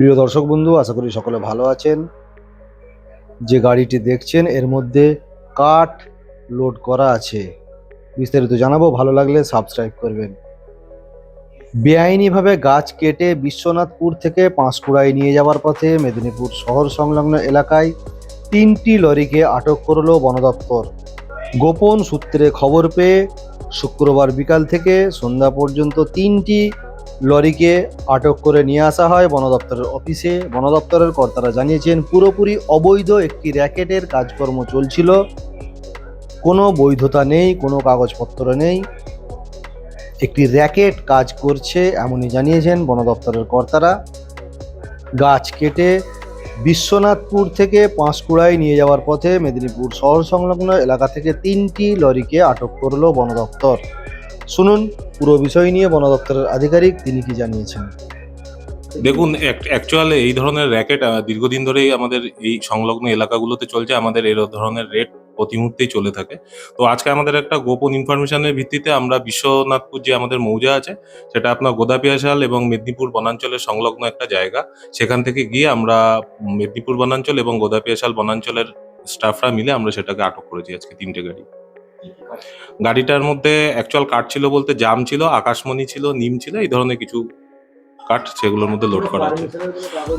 প্রিয় দর্শক বন্ধু, আশা করি সকলে ভালো আছেন। যে গাড়িটি দেখছেন, এর মধ্যে কাঠ লোড করা আছে। বিস্তারিত জানাব, ভালো লাগলে সাবস্ক্রাইব করবেন। বেআইনিভাবে গাছ কেটে বিশ্বনাথপুর থেকে পাঁশকুড়ায় নিয়ে যাওয়ার পথে মেদিনীপুর শহর সংলগ্ন এলাকায় তিনটি লরিকে আটক করল বন দপ্তর। গোপন সূত্রে খবর পেয়ে শুক্রবার বিকাল থেকে সন্ধ্যা পর্যন্ত তিনটি লরিকে আটক করে নিয়ে আসা হয়। বন দপ্তরের অফিসে বন দপ্তরের কর্তারা জানিয়েছেন, পুরোপুরি অবৈধ একটি র্যাকেটের কাজকর্ম চলছিল। কোনো বৈধতা নেই, কোনো কাগজপত্র নেই। একটি র্যাকেট কাজ করছে এমনই জানিয়েছেন বন দপ্তরের কর্তারা। গাছ কেটে বিশ্বনাথপুর থেকে পাঁশকুড়ায় নিয়ে যাওয়ার পথে মেদিনীপুর শহর সংলগ্ন এলাকা থেকে তিনটি লরিকে আটক করল বন দপ্তর। শুনুন। পুরো বিষয় নিয়ে বন দপ্তরের আধিকারিক তিনি কি জানিয়েছেন? দেখুন অ্যাকচুয়ালি এই ধরনের র্যাকেট দীর্ঘদিন ধরেই আমাদের এই সংলগ্ন এলাকাগুলোতে চলছে, আমাদের এই ধরনের রেট প্রতি মুহূর্তেই চলে থাকে। তো আজকে আমাদের একটা গোপন ইনফরমেশনের ভিত্তিতে আমরা বিশ্বনাথপুর যে আমাদের মৌজা আছে, সেটা আপনার গোদাপিয়াশাল এবং মেদিনীপুর বনাঞ্চলের সংলগ্ন একটা জায়গা। সেখান থেকে গিয়ে আমরা মেদিনীপুর বনাঞ্চল এবং গোদাপিয়াশাল বনাঞ্চলের স্টাফরা মিলে আমরা সেটাকে আটক করেছি আজকে তিনটে গাড়ি। গাড়িটার মধ্যে অ্যাকচুয়াল কাঠ ছিল বলতে জাম ছিল, আকাশমণি ছিল, নিম ছিল, এই ধরনের কিছু কাঠ সেগুলোর মধ্যে লোড করা আছে।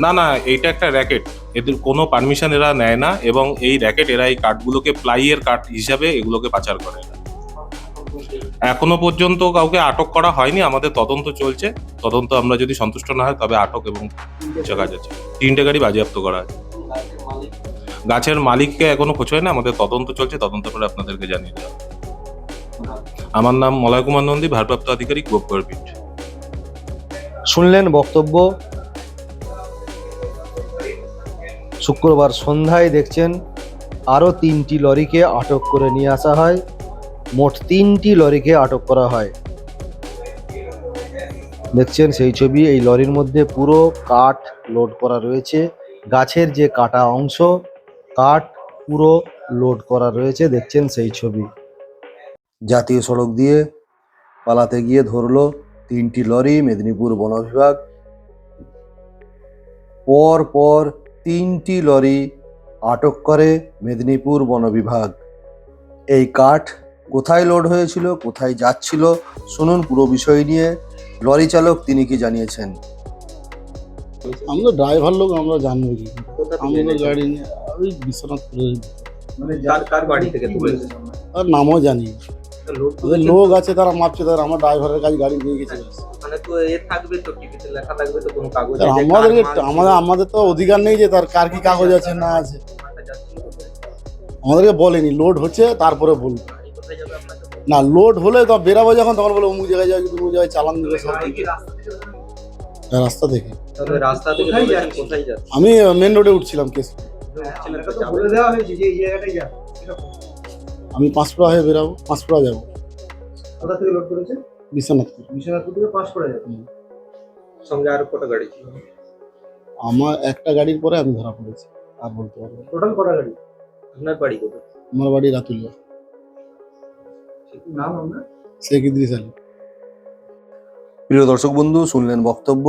না না, এইটা একটা র্যাকেট এদের কোনো পারমিশন এরা নেয় না এবং এই র্যাকেট এরা এই কাঠগুলোকে প্লাইয়ের কাঠ হিসাবে এগুলোকে পাচার করে। এখনও পর্যন্ত কাউকে আটক করা হয়নি, আমাদের তদন্ত চলছে। তদন্ত আমরা যদি সন্তুষ্ট না হয়, তবে আটক এবং জায়গা যাচ্ছে। তিনটে গাড়ি বাজেয়াপ্ত করা আছে। গাছের মালিককে এখনও খোঁজ হয় না আমাদের তদন্ত চলছে, তদন্ত করে আপনাদেরকে জানিয়ে দেওয়া আমার নাম মলয় কুমার নন্দী, ভারপ্রাপ্ত আধিকারিক গোপগড় শুনলেন বক্তব্য। শুক্রবার সন্ধ্যায় দেখছেন আরও তিনটি লরিকে আটক করে নিয়ে আসা হয়। মোট তিনটি লরিকে আটক করা হয়। দেখছেন সেই ছবি, এই লরির মধ্যে পুরো কাঠ লোড করা রয়েছে। গাছের যে কাটা অংশ কাঠ পুরো লোড করা রয়েছে, দেখছেন সেই ছবি। জাতীয় সড়ক দিয়ে পালাতে গিয়ে ধরলো তিনটি লরি, মেদিনীপুর বন বিভাগ। পর পর তিনটি লরি আটক করে মেদিনীপুর বন বিভাগ। এই কাঠ কোথায় লোড হয়েছিল, কোথায় যাচ্ছিল, শুনুন পুরো বিষয় নিয়ে লরি চালক তিনি কি জানিয়েছেন? আমরা ড্রাইভার লোক, আমরা জানব কি। আমরা গাড়ি নিয়ে ওই বিশ্বনাথপুরে মানে যার কার বাড়ি থেকে তুলেছে আর নামও জানি। ওদের লোক আছে তারা মাপছে তারা আমার ড্রাইভারের কাছে গাড়ি নিয়ে গেছে। ব্যাস। মানে তো এ থাকবে তো টিভিতে লেখা থাকবে তো কোনো কাগজ তা আমাদেরকে আমাদের আমাদের তো অধিকার নেই যে তার কার কি কাগজ আছে না আছে। আমাদেরকে বলেনি লোড হচ্ছে তারপরে বলব। না লোড হলে তো বেরাবো যখন তখন বলে অমুক জায়গায় যাবে অমুক জায়গায় চালান দেবে সব। রাস্তা থেকে রাস্তা দেখে থেকে আমি মেন রোডে উঠছিলাম কেস ছেলেটা তো বলে দেওয়া হয়েছে যে এই জায়গাটাই যাবে। আমি পাঁচপুরা হয়ে বেরাবো পাঁচপুরা যাব। কোথা থেকে লোড করেছে? বিশ্বনাথপুর। বিশ্বনাথপুর থেকে পাস করে যাবে সঙ্গে আরও কটা গাড়ি ছিল? আমার একটা গাড়ির পরে আমি ধরা পড়েছি আর বলতে পারব টোটাল কটা গাড়ি? আপনার বাড়ি কোথায়? আমার বাড়ি রাতুলিয়া। নাম আমরা শেখ ইদ্রিস আলী। প্রিয় দর্শক বন্ধু শুনলেন বক্তব্য।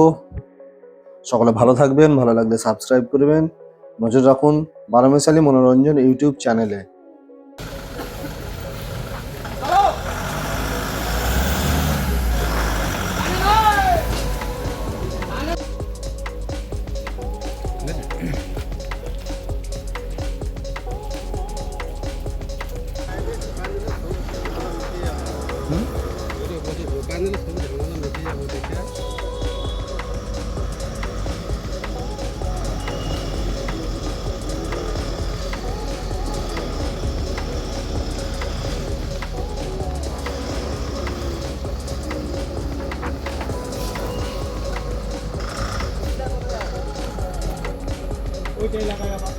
সকলে ভালো থাকবেন ভালো লাগলে সাবস্ক্রাইব করবেন। নজর রাখুন বারামেশালী মনোরঞ্জন ইউটিউব চ্যানেলে। nila kaya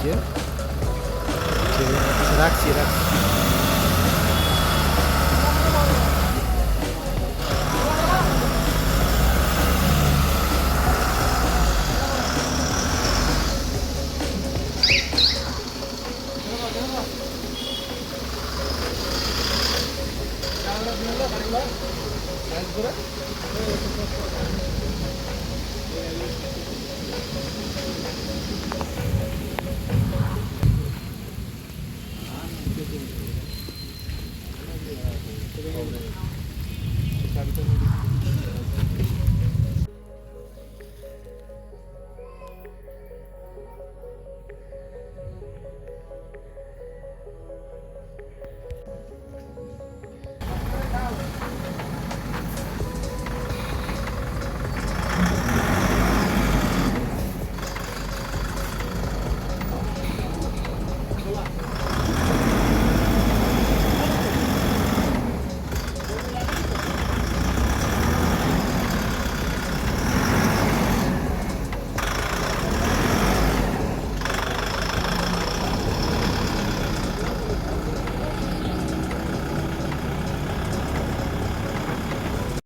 akcje. Reakcje, reakcje.